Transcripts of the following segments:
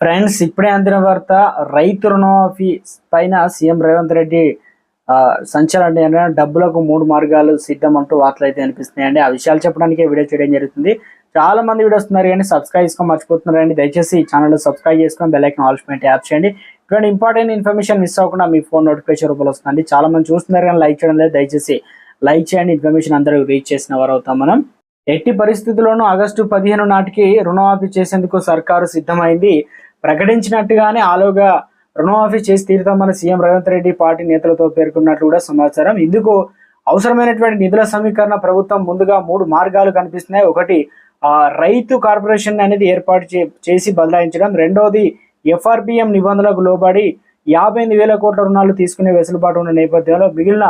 Friends ఇప్పుడే అందిన వార్త రైతు రుణమాఫీ పైన సీఎం రేవంత్ రెడ్డి సంచలన నిర్ణయం డబ్బులకు మూడు మార్గాలు సిద్ధం అంటూ వార్తలు అయితే అనిపిస్తున్నాయండి ఆ విషయాలు చెప్పడానికి వీడియో చేయడం జరుగుతుంది. చాలా మంది వీడియో వస్తున్నారు కానీ సబ్స్క్రైబ్ చేసుకో మర్చిపోతున్నారండి దయచేసి ఛానల్ సబ్స్క్రైబ్ చేసుకొని బెల్లైకన్ ఆల్స్మెంట్ యాప్ చేయండి. ఇటువంటి ఇంపార్టెంట్ ఇన్ఫర్మేషన్ మిస్ అవ్వకుండా మీ ఫోన్ నోటిఫికేషన్ రూపంలో వస్తుంది చాలా మంది చూస్తున్నారు కానీ లైక్ చేయడం లేదు. దయచేసి లైక్ చేయండి. ఇన్ఫర్మేషన్ అందరూ రీచ్ చేసిన వారు అవుతాం మనం. ఎట్టి పరిస్థితుల్లోనూ ఆగస్టు పదిహేను నాటికి రుణమాఫీ చేసేందుకు సర్కారు సిద్ధమైంది. ప్రకటించినట్టుగానే ఆలోగా రుణమాఫీ చేసి తీరుతామని సీఎం రేవంత్ రెడ్డి పార్టీ నేతలతో పేర్కొన్నట్లు కూడా సమాచారం. ఇందుకు అవసరమైనటువంటి నిధుల సమీకరణ ప్రభుత్వం ముందుగా మూడు మార్గాలు కనిపిస్తున్నాయి. ఒకటి ఆ, రైతు కార్పొరేషన్ అనేది ఏర్పాటు చే- చేసి బదలాయించడం. రెండవది ఎఫ్ఆర్బిఎం నిబంధనలకు లోబడి యాభై ఎనిమిది వేల కోట్ల రుణాలు తీసుకునే వెసులుబాటు ఉన్న నేపథ్యంలో మిగిలిన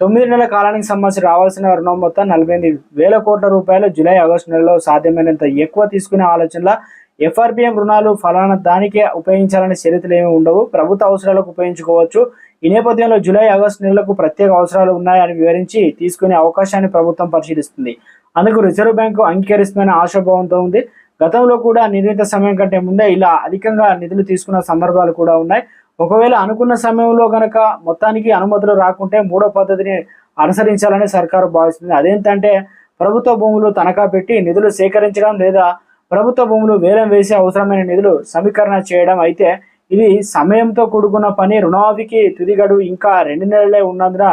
తొమ్మిది నెలల కాలానికి సంబంధించి రావాల్సిన రుణం మొత్తం నలభై ఎనిమిది వేల కోట్ల రూపాయలు జూలై ఆగస్టు నెలలో సాధ్యమైనంత ఎక్కువ తీసుకునే ఆలోచనలో ఎఫ్ఆర్బిఎం రుణాలు ఫలానా దానికే ఉపయోగించాలనే చరిత్రలు ఏమి ఉండవు. ప్రభుత్వ అవసరాలకు ఉపయోగించుకోవచ్చు. ఈ నేపథ్యంలో జూలై ఆగస్టు నెలలకు ప్రత్యేక అవసరాలు ఉన్నాయని వివరించి తీసుకునే అవకాశాన్ని ప్రభుత్వం పరిశీలిస్తుంది. అందుకు రిజర్వ్ బ్యాంకు అంగీకరిస్తుందనే ఆశాభావంతో ఉంది. గతంలో కూడా నిర్ణీత సమయం కంటే ముందే ఇలా అధికంగా నిధులు తీసుకున్న సందర్భాలు కూడా ఉన్నాయి. ఒకవేళ అనుకున్న సమయంలో గనక మొత్తానికి అనుమతులు రాకుంటే మూడో పద్ధతిని అనుసరించాలని సర్కారు భావిస్తుంది. అదేంటంటే ప్రభుత్వ భూములు తనఖా పెట్టి నిధులు సేకరించడం లేదా ప్రభుత్వ భూములు వేలం వేసి అవసరమైన నిధులు సమీకరణ చేయడం అయితే ఇది సమయంతో కూడుకున్న పని. రుణమాఫీకి తుది గడువు ఇంకా రెండు నెలలే ఉన్నందున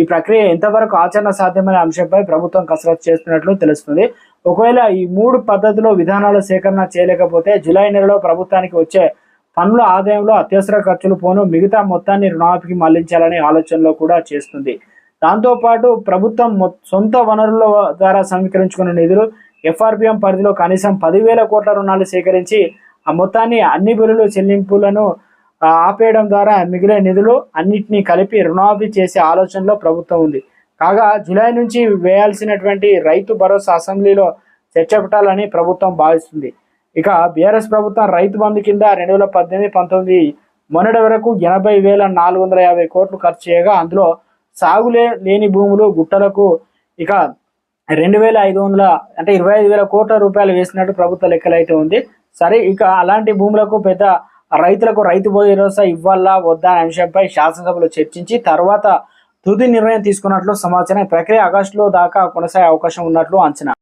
ఈ ప్రక్రియ ఎంతవరకు ఆచరణ సాధ్యమనే అంశంపై ప్రభుత్వం కసరత్తు చేస్తున్నట్లు తెలుస్తుంది. ఒకవేళ ఈ మూడు పద్ధతిలో విధానాల సేకరణ చేయలేకపోతే జూలై నెలలో ప్రభుత్వానికి వచ్చే పన్నుల ఆదాయంలో అత్యవసర ఖర్చులు పోను మిగతా మొత్తాన్ని రుణమాఫీకి మళ్ళించాలనే ఆలోచనలో కూడా చేస్తుంది. దాంతోపాటు ప్రభుత్వం సొంత వనరుల ద్వారా సమీకరించుకున్న నిధులు ఎఫ్ఆర్బిఎం పరిధిలో కనీసం పదివేల కోట్ల రుణాలు సేకరించి ఆ మొత్తాన్ని అన్ని బిల్లులు చెల్లింపులను ఆపేయడం ద్వారా మిగిలిన నిధులు అన్నింటినీ కలిపి రుణమాఫీ చేసే ఆలోచనలో ప్రభుత్వం ఉంది. కాగా జూలై నుంచి వేయాల్సినటువంటి రైతు భరోసా అసెంబ్లీలో చర్చ పెట్టాలని ప్రభుత్వం భావిస్తుంది. ఇక బీఆర్ఎస్ ప్రభుత్వం రైతు బంధు కింద రెండు వేల పద్దెనిమిది పంతొమ్మిది మొన్నటి వరకు ఎనభై వేల నాలుగు వందల యాభై కోట్లు ఖర్చు చేయగా అందులో సాగులే లేని భూములు గుట్టలకు ఇక రెండు వేల ఐదు వందల అంటే ఇరవై ఐదు వేల కోట్ల రూపాయలు వేసినట్టు ప్రభుత్వ లెక్కలు అయితే ఉంది. సరే ఇక అలాంటి భూములకు పెద్ద రైతులకు రైతు భరోసా ఇవ్వాలా వద్దా అనే అంశంపై శాసనసభలో చర్చించి తర్వాత తుది నిర్ణయం తీసుకున్నట్లు సమాచారం ప్రక్రియ ఆగస్టులో దాకా కొనసాగే అవకాశం ఉన్నట్లు అంచనా.